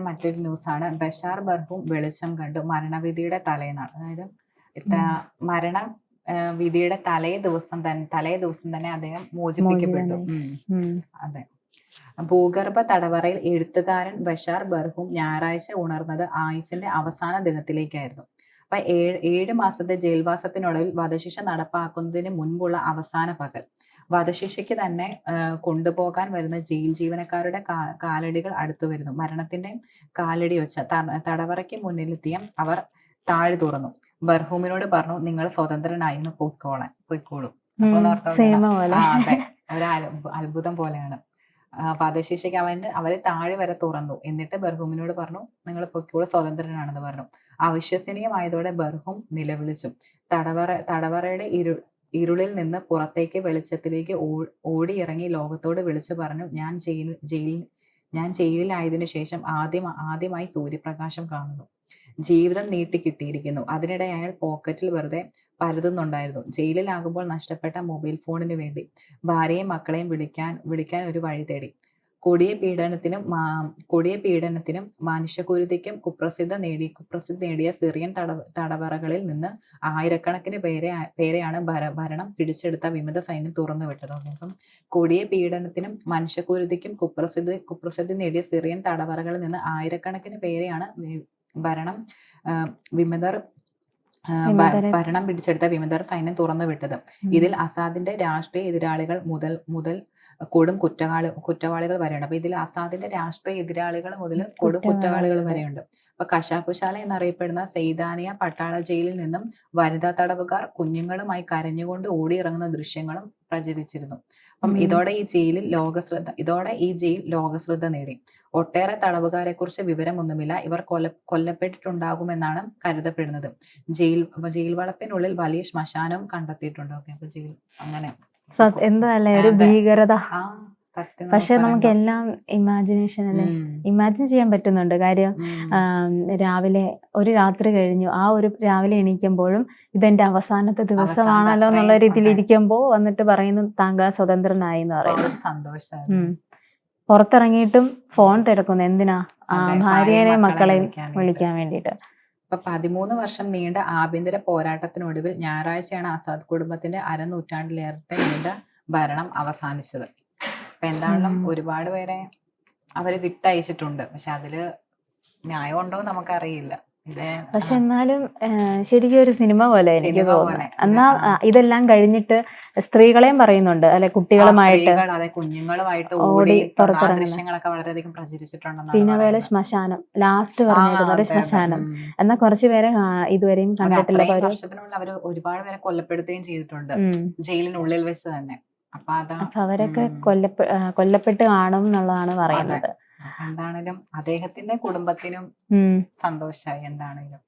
മറ്റൊരു ന്യൂസാണ് ബഷാർ ബർഹും വെളിച്ചം കണ്ടു. മരണവിധിയുടെ തലേന്നാണ്. അതായത് മരണ വിധിയുടെ തലേ ദിവസം തന്നെ തലേ ദിവസം തന്നെ അദ്ദേഹം മോചിപ്പിക്കപ്പെട്ടു. അതെ. ഭൂഗർഭ തടവറയിൽ എഴുത്തുകാരൻ ബഷാർ ബർഹും ഞായറാഴ്ച ഉണർന്നത് ആയുസിന്റെ അവസാന ദിനത്തിലേക്കായിരുന്നു. അപ്പൊ ഏഴ് ഏഴ് മാസത്തെ ജയിൽവാസത്തിനൊടുവിൽ വധശിക്ഷ നടപ്പാക്കുന്നതിന് മുൻപുള്ള അവസാന പകൽ. വധശിക്ഷയ്ക്ക് തന്നെ കൊണ്ടുപോകാൻ വരുന്ന ജയിൽ ജീവനക്കാരുടെ കാലടികൾ അടുത്തു വരുന്നു. മരണത്തിന്റെ കാലടി വെച്ച തടവറയ്ക്ക് മുന്നിലെത്തിയ അവർ താഴെ തുറന്നു. ബർഹൂമിനോട് പറഞ്ഞു നിങ്ങൾ സ്വതന്ത്രനായി പൊയ്ക്കോളാൻ പൊയ്ക്കോളൂ. ഒരു അത്ഭു- അത്ഭുതം പോലെയാണ്. വധശിക്ഷയ്ക്ക് അവന് അവരെ താഴെ വരെ തുറന്നു. എന്നിട്ട് ബർഹൂമിനോട് പറഞ്ഞു നിങ്ങൾ പൊയ്ക്കോളൂ സ്വതന്ത്രനാണെന്ന് പറഞ്ഞു. അവിശ്വസനീയമായതോടെ ബർഹൂം നിലവിളിച്ചു. തടവറ തടവറയുടെ ഇരു ഇരുളിൽ നിന്ന് പുറത്തേക്ക് വെളിച്ചത്തിലേക്ക് ഓടിയിറങ്ങി ലോകത്തോട് വിളിച്ചു പറഞ്ഞു ഞാൻ ജയിൽ ജയിൽ ഞാൻ ജയിലിലായതിനു ശേഷം ആദ്യം ആദ്യമായി സൂര്യപ്രകാശം കാണുന്നു. ജീവിതം നീട്ടി കിട്ടിയിരിക്കുന്നു. അതിനിടെ അയാൾ പോക്കറ്റിൽ വെറുതെ പരതുന്നുണ്ടായിരുന്നു. ജയിലിലാകുമ്പോൾ നഷ്ടപ്പെട്ട മൊബൈൽ ഫോണിന് വേണ്ടി ഭാര്യയും മക്കളെയും വിളിക്കാൻ വിളിക്കാൻ ഒരു വഴി തേടി. കൊടിയ പീഡനത്തിനും കൊടിയ പീഡനത്തിനും മനുഷ്യക്കുരുതിക്കും കുപ്രസിദ്ധ നേടി കുപ്രസിദ്ധ നേടിയ സിറിയൻ തടവ തടവറകളിൽ നിന്ന് ആയിരക്കണക്കിന് പേരെ പേരെയാണ് ഭര ഭരണം പിടിച്ചെടുത്ത വിമത സൈന്യം തുറന്നു വിട്ടത് അപ്പം കൊടിയ പീഡനത്തിനും മനുഷ്യക്കുരുതിക്കും കുപ്രസിദ്ധി കുപ്രസിദ്ധി നേടിയ സിറിയൻ തടവറകളിൽ നിന്ന് ആയിരക്കണക്കിന് പേരെയാണ് ഭരണം വിമതർ ഭരണം പിടിച്ചെടുത്ത വിമതർ സൈന്യം തുറന്നു വിട്ടത്. ഇതിൽ അസാദിന്റെ രാഷ്ട്രീയ എതിരാളികൾ മുതൽ മുതൽ കൊടും കുറ്റവാളി കുറ്റവാളികൾ വരെയുണ്ട്. അപ്പൊ ഇതിൽ അസാദിന്റെ രാഷ്ട്രീയ എതിരാളികൾ മുതൽ കൊടും കുറ്റവാളികൾ. വരെയുണ്ട്. അപ്പൊ കശാപ്പുശാല എന്നറിയപ്പെടുന്ന സെയ്താനിയ പട്ടാള ജയിലിൽ നിന്നും വനിതാ തടവുകാർ കുഞ്ഞുങ്ങളുമായി കരഞ്ഞുകൊണ്ട് ഓടിയിറങ്ങുന്ന ദൃശ്യങ്ങളും പ്രചരിച്ചിരുന്നു. അപ്പം ഇതോടെ ഈ ജയിലിൽ ലോകശ്രദ്ധ ഇതോടെ ഈ ജയിൽ ലോകശ്രദ്ധ നേടി. ഒട്ടേറെ തടവുകാരെ കുറിച്ച് വിവരമൊന്നുമില്ല. ഇവർ കൊല കൊല്ലപ്പെട്ടിട്ടുണ്ടാകുമെന്നാണ് കരുതപ്പെടുന്നത്. ജയിൽ ജയിൽ വളപ്പിനുള്ളിൽ വലിയ ശ്മശാനവും കണ്ടെത്തിയിട്ടുണ്ട്? ഓക്കെ അപ്പൊ ജയിൽ അങ്ങനെ. എന്താ ഒരു ഭീകരത. പക്ഷെ നമുക്ക് എല്ലാം ഇമാജിനേഷൻ അല്ലെ? ഇമാജിൻ ചെയ്യാൻ പറ്റുന്നുണ്ട്. കാര്യം രാവിലെ ഒരു രാത്രി കഴിഞ്ഞു. ആ ഒരു രാവിലെ എണീക്കുമ്പോഴും ഇതെന്റെ അവസാനത്തെ ദിവസമാണല്ലോ എന്നുള്ള രീതിയിൽ ഇരിക്കുമ്പോ ഇരിക്കുമ്പോൾ വന്നിട്ട് പറയുന്നു താങ്കൾ സ്വതന്ത്രനായി എന്ന് പറയുന്നത് പറയുന്നു. ഒരു പുറത്തിറങ്ങിയിട്ടും ഫോൺ തിരക്കുന്നു. എന്തിനാ? ഭാര്യയെ മക്കളെ. വിളിക്കാൻ വേണ്ടിയിട്ട്. ഇപ്പൊ പതിമൂന്ന് വർഷം നീണ്ട ആഭ്യന്തര പോരാട്ടത്തിനൊടുവിൽ ഞായറാഴ്ചയാണ് ആസാദ് കുടുംബത്തിന്റെ അരനൂറ്റാണ്ടിലേറത്തെ നീണ്ട ഭരണം അവസാനിച്ചത്. അപ്പൊ എന്താണെങ്കിലും. ഒരുപാട് പേരെ അവർ വിട്ടയച്ചിട്ടുണ്ട്. പക്ഷെ അതിൽ ന്യായം ഉണ്ടോ എന്ന് നമുക്കറിയില്ല. പക്ഷെ എന്നാലും ശരിക്കും ഒരു സിനിമ പോലെ എനിക്ക് തോന്നുന്നു. തോന്നുന്നത് എന്നാ ഇതെല്ലാം കഴിഞ്ഞിട്ട് സ്ത്രീകളെയും പറയുന്നുണ്ട്. അല്ലെ കുട്ടികളുമായിട്ട് അതെ കുഞ്ഞുങ്ങളുമായിട്ട് ഓടി. ദൃശ്യങ്ങളൊക്കെ വളരെയധികം പിന്നെ വേറെ. ശ്മശാനം. ലാസ്റ്റ് പറഞ്ഞിരുന്നത്. ശ്മശാനം. എന്നാ കുറച്ചു പേരെ ഇതുവരെയും കണ്ടിട്ടില്ല. വർഷത്തിനുള്ളിൽ ഒരുപാട് പേരെ കൊല്ലപ്പെടുത്തുകയും ചെയ്തിട്ടുണ്ട്. ജയിലിനുള്ളിൽ വെച്ച് തന്നെ. അപ്പൊ അവരൊക്കെ കൊല്ലപ്പെ കൊല്ലപ്പെട്ട് കാണും എന്നുള്ളതാണ് പറയുന്നത്. എന്താണെങ്കിലും എന്താണേലും അദ്ദേഹത്തിന്റെ കുടുംബത്തിനും സന്തോഷമായി സന്തോഷായി എന്താണേലും.